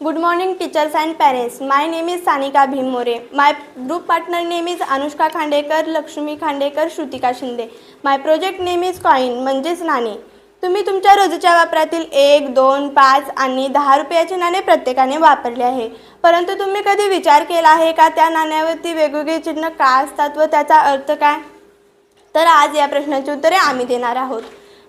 Good morning teachers and parents my name is Sanika Bhim More my group partner name is Anushka Khandekar Lakshmi Khandekar Shrutika Shinde my project name is coin म्हणजेच नाणे तुम्ही तुमच्या रोजच्या वापरातील एक दोन पाच आणि दहा रुपयाचे नाणे प्रत्येकाने वापरले आहे. परंतु तुम्ही कधी विचार केला आहे का त्या नाण्यावरती वेगवेगळे चिन्ह का असतात व त्याचा अर्थ काय? तर आज या प्रश्नाची उत्तरे आम्ही देणार आहोत.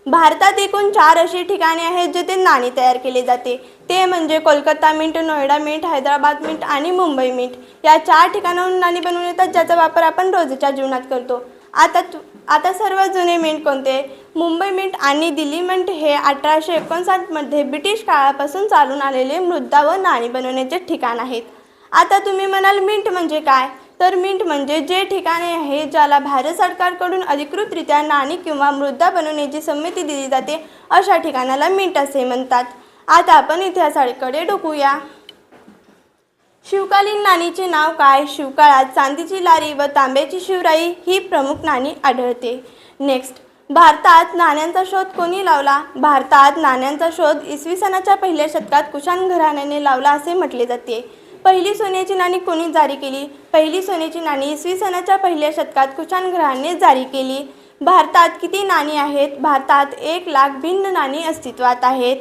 भारतात एकूण चार अशी ठिकाणे आहेत जिथे नाणी तयार केली जाते. ते म्हणजे Kolkata mint Noida mint Hyderabad mint आणि मुंबई मिंट. या चार ठिकाणाहून नाणी बनवून येतात ज्याचा वापर आपण रोजच्या जीवनात करतो. आता तु- आता सर्वात जुने मिंट कोणते? मुंबई मिंट आणि दिल्ली मिंट हे अठराशे एकोणसाठमध्ये ब्रिटिश काळापासून चालून आलेले मृदा व नाणी बनवण्याचे ठिकाण आहेत. आता तुम्ही म्हणाल मिंट म्हणजे काय? तर मिंट म्हणजे जे ठिकाणे आहे ज्याला भारत सरकारकडून अधिकृतरित्या नाणी किंवा मृदा बनवण्याची संमती दिली जाते अशा ठिकाणाला मिंट असे म्हणतात. आता आपण इतिहासाकडे डोकूया शिवकालीन नाणीचे नाव काय? शिवकाळात चांदीची लारी व तांब्याची शिवराई ही प्रमुख नाणी आढळते. नेक्स्ट भारतात नाण्यांचा शोध कोणी लावला? भारतात नाण्यांचा शोध इसवी सनाच्या पहिल्या शतकात कुशाण घराण्याने लावला असे म्हटले जाते. पहिली सोन्याची नाणी कोणी जारी केली? पहिली सोन्याची नाणी इसवी सनाच्या पहिल्या शतकात कुशाण घराण्याने जारी केली. भारतात किती नाणी आहेत? भारतात एक लाख भिन्न नाणी अस्तित्वात आहेत.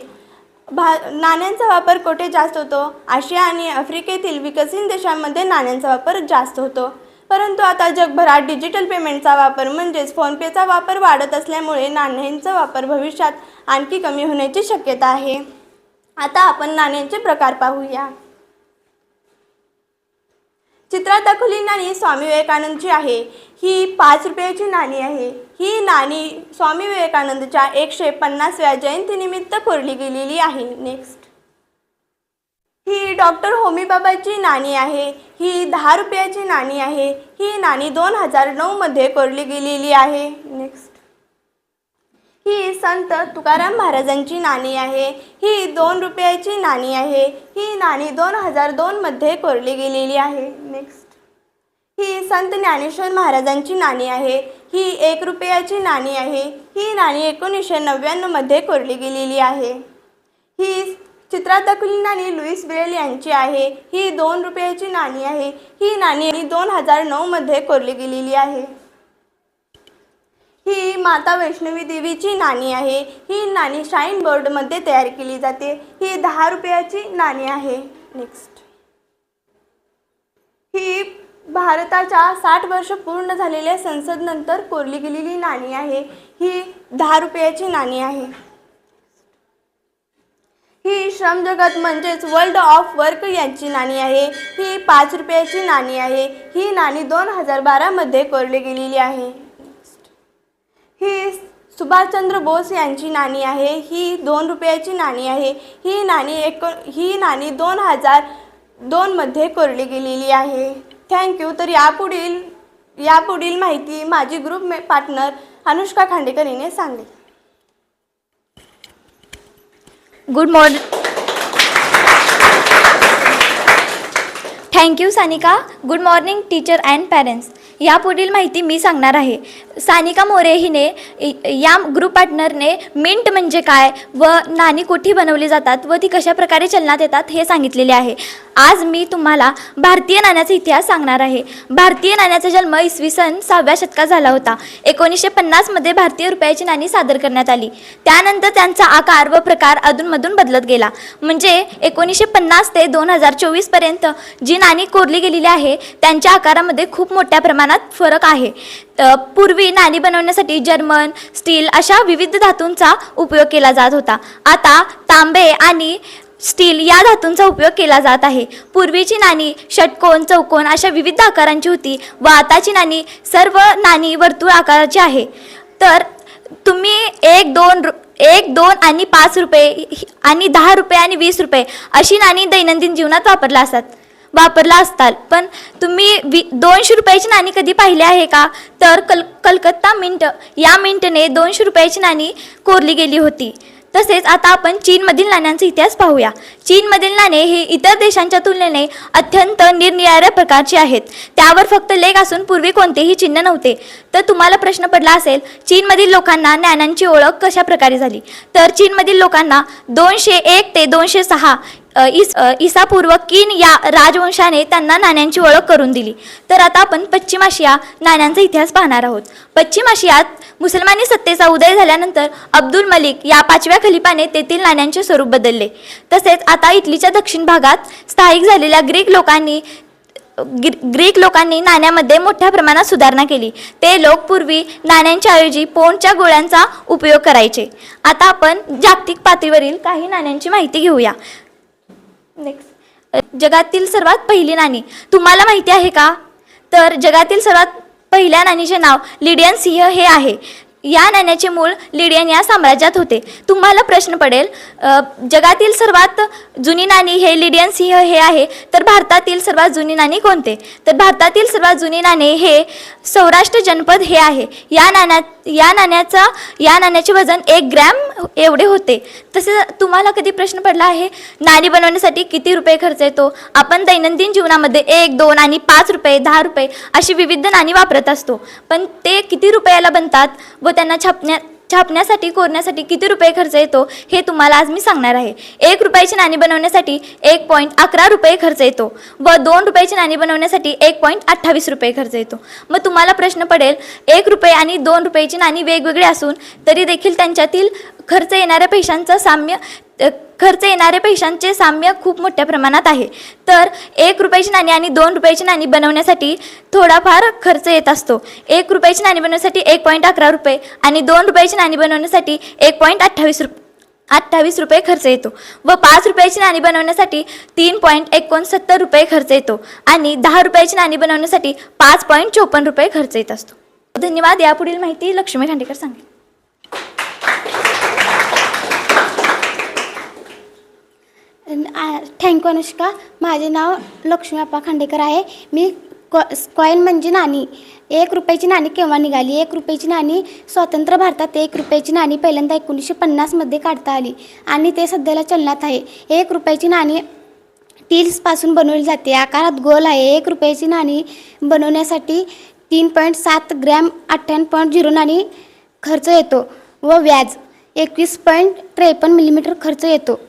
भा नाण्यांचा वापर कुठे जास्त होतो? आशिया आणि आफ्रिकेतील विकसित देशांमध्ये नाण्यांचा वापर जास्त होतो. परंतु आता जगभरात डिजिटल पेमेंटचा वापर म्हणजेच फोनपेचा वापर वाढत असल्यामुळे नाण्यांचा वापर भविष्यात आणखी कमी होण्याची शक्यता आहे. आता आपण नाण्यांचे प्रकार पाहूया. चित्रात दाखवली नाणी स्वामी विवेकानंदची आहे. ही पाच रुपयाची नाणी आहे. ही नाणी स्वामी विवेकानंदच्या एकशे पन्नासव्या जयंतीनिमित्त कोरली गेलेली आहे. नेक्स्ट ही डॉक्टर होमीबाबाची नाणी आहे. ही दहा रुपयाची नाणी आहे. ही नाणी दोन हजार नऊमध्ये कोरली गेलेली आहे. नेक्स्ट ही संत तुकाराम महाराजांची नाणी आहे. ही दोन रुपयाची नाणी आहे. ही नाणी दोन हजार दोनमध्ये कोरली गेलेली आहे. नेक्स्ट ही संत ज्ञानेश्वर महाराजांची नाणी आहे. ही एक रुपयाची नाणी आहे. ही नाणी एकोणीसशे नव्याण्णवमध्ये कोरली गेलेली आहे. ही चित्रातकली दाखवली नाणी लुईस ब्रेल यांची आहे. ही दोन रुपयाची नाणी आहे. ही नाणी दोन हजार नऊमध्ये कोरली गेलेली आहे. ही माता वैष्णवी देवीची नाणी आहे. ही नाणी शाईन बोर्डमध्ये तयार केली जाते. ही दहा रुपयाची नाणी आहे. नेक्स्ट ही भारताच्या साठ वर्ष पूर्ण झालेल्या संसदनंतर कोरली गेलेली नाणी आहे. ही दहा रुपयाची नाणी आहे. ही श्रमजगत म्हणजेच वर्ल्ड ऑफ वर्क यांची नाणी आहे. ही पाच रुपयाची नाणी आहे. ही नाणी दोन हजार बारामध्ये कोरली गेलेली आहे. ही सुभाषचंद्र बोस यांची नाणी आहे. ही दोन रुपयाची नाणी आहे. ही नाणी एको ही नाणी दोन हजार दोनमध्ये कोरली गेलेली आहे. थँक्यू तर यापुढील यापुढील माहिती माझी ग्रुप मे पार्टनर अनुष्का खांडेकर हिने Sangli. Good morning thank you Sanika good morning teacher and parents यापुढील माहिती मी सांगणार आहे. सानिका मोरे हिने या ग्रुप पार्टनरने मिंट म्हणजे काय व नाणी कुठे बनवली जातात व ती कशा प्रकारे चलनात येतात हे सांगितलेले आहे. आज मी तुम्हाला भारतीय नाण्याचा इतिहास सांगणार आहे. भारतीय नाण्याचा जन्म इसवी सन सहाव्या शतकात झाला होता. एकोणीसशे पन्नासमध्ये भारतीय रुपयाची नाणी सादर करण्यात आली. त्यानंतर त्यांचा आकार व प्रकार अधूनमधून बदलत गेला. म्हणजे एकोणीसशे पन्नास ते दोन हजार चोवीसपर्यंत जी नाणी कोरली गेलेली आहे त्यांच्या आकारामध्ये खूप मोठ्या प्रमाणात फरक आहे. पूर्वी नाणी बनवण्यासाठी जर्मन स्टील अशा विविध धातूंचा उपयोग केला जात होता. आता तांबे आणि स्टील या धातूंचा उपयोग केला जात आहे. पूर्वीची नाणी षटकोन चौकोन अशा विविध आकारांची होती. व आताची नाणी सर्व नाणी वर्तुळ आकाराची आहे. तर तुम्ही एक दोन रु एक दोन आणि पाच रुपये आणि दहा रुपये आणि वीस रुपये अशी नाणी दैनंदिन जीवनात वापरला असतात. वापरला असताल पण तुम्ही वी दोनशे रुपयाची नाणी कधी पाहिली आहे का? तर कल कलकत्ता मिंट या मिंटने दोनशे रुपयाची नाणी कोरली गेली होती. तसेच आता आपण चीनमधील नाण्यांचा इतिहास पाहूया. चीनमधील नाणे हे इतर देशांच्या तुलनेने अत्यंत निरनिराळ्या प्रकारचे आहेत. त्यावर फक्त लेख असून पूर्वी कोणतेही चिन्ह नव्हते. तर तुम्हाला प्रश्न पडला असेल चीनमधील लोकांना नाण्यांची ओळख कशा प्रकारे झाली? तर चीनमधील लोकांना दोनशे एक ते दोनशे सहा इस इसापूर्व किन या राजवंशाने त्यांना नाण्यांची ओळख करून दिली. तर आता आपण पश्चिम आशिया नाण्यांचा इतिहास पाहणार आहोत. पश्चिम आशियात मुसलमानी सत्तेचा उदय झाल्यानंतर अब्दुल मलिक या पाचव्या खलिफाने तेथील नाण्यांचे स्वरूप बदलले. तसेच आता इटलीच्या दक्षिण भागात स्थायिक झालेल्या ग्रीक लोकांनी ग्री- ग्रीक लोकांनी नाण्यामध्ये मोठ्या प्रमाणात सुधारणा केली. ते लोक पूर्वी नाण्यांच्या ऐवजी पोंडच्या गोळ्यांचा उपयोग करायचे. आता आपण जागतिक पातळीवरील काही नाण्यांची माहिती घेऊया. नेक्स्ट जगातील सर्वात पहिली नाणी. तुम्हाला माहिती आहे का? तर जगातील सर्वात पहिल्या नाणीचे नाव लिडियन सिंह हे आहे. या नाण्याचे मूळ लिडियन या साम्राज्यात होते. तुम्हाला प्रश्न पडेल जगातील सर्वात जुनी नाणी हे लिडियन सिंह हे आहे तर भारतातील सर्वात जुनी नाणी कोणते? तर भारतातील सर्वात जुनी नाणे हे सौराष्ट्र जनपद हे आहे. या नाण्या या नाण्याचा या नाण्याचे वजन एक ग्रॅम एवढे होते. तसे तुम्हाला कधी प्रश्न पडला आहे? नाणी बनवण्यासाठी किती रुपये खर्च येतो? आपण दैनंदिन जीवनामध्ये एक दोन आणि पाच रुपये दहा रुपये अशी विविध नाणी वापरत असतो. पण ते किती रुपयाला बनतात व त्यांना छापण्या छापण्यासाठी कोरण्यासाठी किती रुपये खर्च येतो हे तुम्हाला आज मी सांगणार आहे. एक रुपयाची नाणी बनवण्यासाठी एक पॉईंट अकरा रुपये खर्च येतो व दोन रुपयाची नाणी बनवण्यासाठी एक पॉईंट अठ्ठावीस रुपये खर्च येतो. मग तुम्हाला प्रश्न पडेल एक रुपये आणि दोन रुपयाची नाणी वेगवेगळी असून तरी देखील त्यांच्यातील खर्च येणाऱ्या पैशांचं साम्य खर्च येणाऱ्या पैशांचे साम्य खूप मोठ्या प्रमाणात आहे. तर एक रुपयाची नाणी आणि दोन रुपयाची नाणी बनवण्यासाठी थोडाफार खर्च येत असतो. एक रुपयाची नाणी बनवण्यासाठी एक पॉईंट अकरा रुपये आणि दोन रुपयाची नाणी बनवण्यासाठी एक पॉईंट अठ्ठावीस रुप अठ्ठावीस रुपये खर्च येतो. व पाच रुपयाची नाणी बनवण्यासाठी तीन पॉईंट एकोणसत्तर रुपये खर्च येतो आणि दहा रुपयाची नाणी बनवण्यासाठी पाच पॉईंट चोपन्न रुपये खर्च येत असतो. धन्यवाद. यापुढील माहिती लक्ष्मी खांडेकर सांगेल. Thank you Anushka. माझे नाव लक्ष्मी अप्पा खांडेकर आहे. मी कॉ कॉईन म्हणजे नाणी. एक रुपयाची नाणी केव्हा निघाली? एक रुपयाची नाणी स्वतंत्र भारतात एक रुपयाची नाणी पहिल्यांदा एकोणीसशे पन्नासमध्ये काढता आली. आणि ते सध्याला चलनात आहे. एक रुपयाची नाणी टील्सपासून बनवली जाते. आकारात गोल आहे. एक रुपयाची नाणी बनवण्यासाठी तीन पॉईंट सात ग्रॅम अठ्ठ्याण्णव पॉईंट झिरो नाणी खर्च येतो व व्याज. एकवीस पॉईंट त्रेपन्न मिलीमीटर खर्च येतो.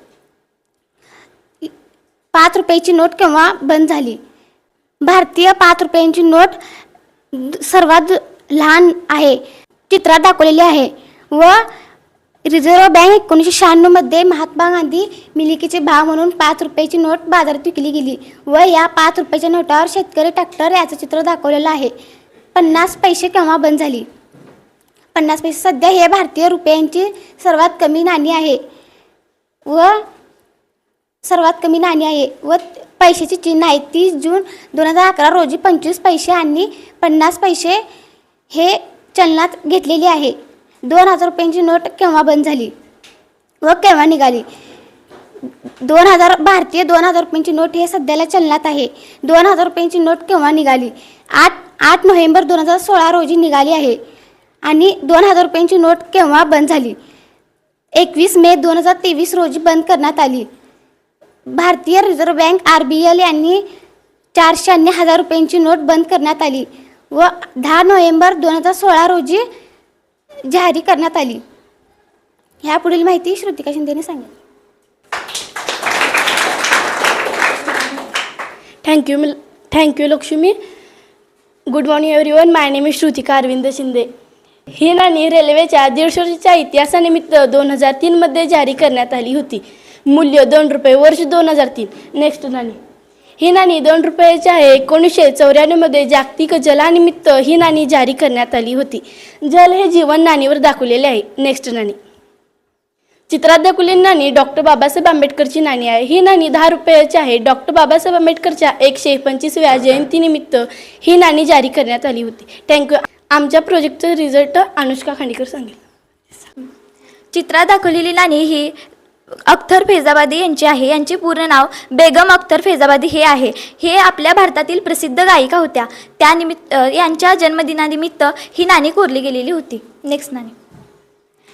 पाच रुपयाची नोट केव्हा बंद झाली? भारतीय पाच रुपयांची नोट सर्वात लहान आहे चित्रात दाखवलेली आहे. व रिझर्व्ह बँक एकोणीसशे शहाण्णवमध्ये महात्मा गांधी मिलिकीचे भाव म्हणून पाच रुपयाची नोट बाजारात विकली गेली. व या पाच रुपयाच्या नोटावर शेतकरी ट्रॅक्टर याचं चित्र दाखवलेलं आहे. पन्नास पैसे केव्हा बंद झाली? पन्नास पैसे सध्या हे भारतीय रुपयांची सर्वात कमी नाणी आहे. व सर्वात कमी नाणी आहे व पैशाची चिन्ह आहे. तीस जून दोन हजार अकरा रोजी पंचवीस पैसे आणि पन्नास पैसे हे चलनात घेतलेले आहे. दोन हजार रुपयांची नोट केव्हा बंद झाली व केव्हा निघाली? दोन हजार भारतीय दोन हजार रुपयांची नोट हे सध्याला चलनात आहे. दोन हजार रुपयांची नोट केव्हा निघाली? आठ आठ नोव्हेंबर दोन हजार सोळा रोजी निघाली आहे आणि दोन हजार रुपयांची नोट केव्हा बंद झाली? एकवीस मे दोन हजार तेवीस रोजी बंद करण्यात आली. भारतीय reserve bank R B L यांनी चारशे शहाण्णव हजार रुपयांची नोट बंद करण्यात आली व दहा नोव्हेंबर दोन हजार सोळा रोजी जारी करण्यात आली. ह्या पुढील माहिती श्रुतिका शिंदेने सांगितली. Thank you mill thank you Lakshmi good morning everyone my name is Shrutika Arvind Shinde ही नाणी रेल्वेच्या दीडशेच्या इतिहासानिमित्त दोन हजार तीनमध्ये जारी करण्यात आली होती. मूल्य दोन रुपये वर्ष दोन हजार तीन. नेक्स्ट नाणी. ही नाणी दोन रुपयाची आहे एकोणीसशे चौऱ्याण्णवमध्ये जागतिक जलानिमित्त ही नाणी जारी करण्यात आली होती. जल हे जीवन नाणीवर दाखवलेले आहे. नेक्स्ट नाणी. चित्रात दाखवलेली नाणी डॉक्टर बाबासाहेब आंबेडकरची नाणी आहे. ही नाणी दहा रुपयाची आहे. डॉक्टर बाबासाहेब आंबेडकरच्या एकशे पंचवीसव्या जयंतीनिमित्त ही नाणी जारी करण्यात आली होती. थँक्यू आमच्या प्रोजेक्टचा रिझल्ट अनुष्का खांडेकर सांगेल. चित्रात दाखवलेली नाणी ही अख्तर फैजाबादी यांची आहे. यांचे पूर्ण नाव बेगम अख्तर फैजाबादी हे आहे. हे आपल्या भारतातील प्रसिद्ध गायिका होत्या. त्यानिमित्त यांच्या जन्मदिनानिमित्त ही नाणी कोरली गेलेली होती. नेक्स्ट नाणी.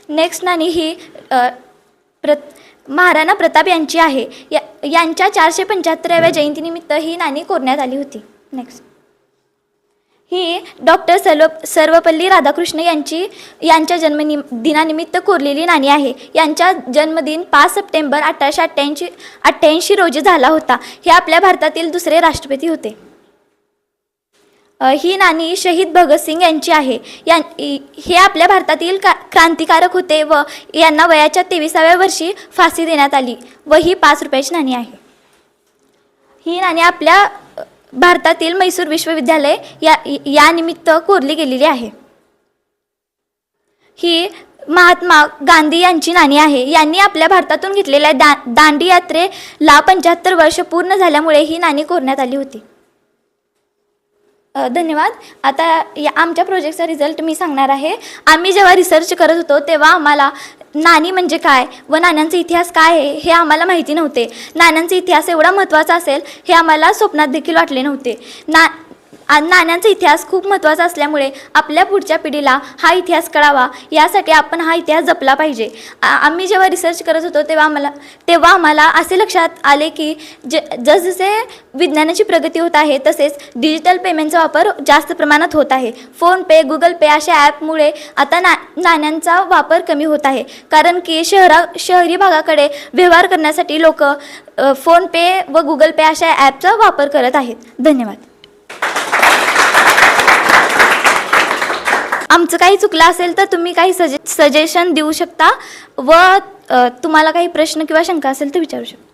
नेक्स्ट नाणी ही प्रत प्र महाराणा प्रताप यांची आहे. या यांच्या चारशे पंच्याहत्तराव्या जयंतीनिमित्त ही नाणी कोरण्यात आली होती. नेक्स्ट ही डॉक्टर सर्व सर्वपल्ली राधाकृष्ण यांची यांच्या जन्मनि दिनानिमित्त कोरलेली नाणी आहे. यांच्या जन्मदिन पाच सप्टेंबर अठराशे अठ्ठ्याऐंशी अठ्ठ्याऐंशी रोजी झाला होता. हे आपल्या भारतातील दुसरे राष्ट्रपती होते. ही नाणी शहीद भगतसिंग यांची आहे. यां हे आपल्या भारतातील का क्रांतिकारक होते व यांना वयाच्या तेविसाव्या वर्षी फाशी देण्यात आली व ही पाच रुपयाची नाणी आहे. ही नाणी आपल्या भारतातील मैसूर विश्वविद्यालय या यानिमित्त कोरली गेलेली आहे. ही महात्मा गांधी यांची नाणी आहे. यांनी आपल्या भारतातून घेतलेल्या दा दांडी यात्रेला पंच्याहत्तर वर्ष पूर्ण झाल्यामुळे ही नाणी कोरण्यात आली होती. धन्यवाद. आता या आमच्या प्रोजेक्टचा रिझल्ट मी सांगणार आहे. आम्ही जेव्हा रिसर्च करत होतो तेव्हा आम्हाला नाणी म्हणजे काय व नाण्यांचा इतिहास काय आहे हे आम्हाला माहिती नव्हते. नाण्यांचा इतिहास एवढा महत्त्वाचा असेल हे आम्हाला स्वप्नात देखील वाटले नव्हते. ना नाण्यांचा इतिहास खूप महत्त्वाचा असल्यामुळे आपल्या पुढच्या पिढीला हा इतिहास कळावा यासाठी आपण हा इतिहास जपला पाहिजे. आम्ही जेव्हा रिसर्च करत होतो तेव्हा आम्हाला तेव्हा आम्हाला असे लक्षात आले की ज जसजसे विज्ञानाची प्रगती होत आहे तसेच डिजिटल पेमेंटचा वापर जास्त प्रमाणात होत आहे. फोनपे गुगल पे अशा ॲपमुळे आता ना नाण्यांचा वापर कमी होत आहे. कारण की शहरा शहरी भागाकडे व्यवहार करण्यासाठी लोक फोनपे व गुगल पे अशा ॲपचा वापर करत आहेत. धन्यवाद. आमचं काही चुकलं असेल तर तुम्ही काही सजे सजेशन देऊ शकता व तुम्हाला काही प्रश्न किंवा शंका असेल तर विचारू शकता.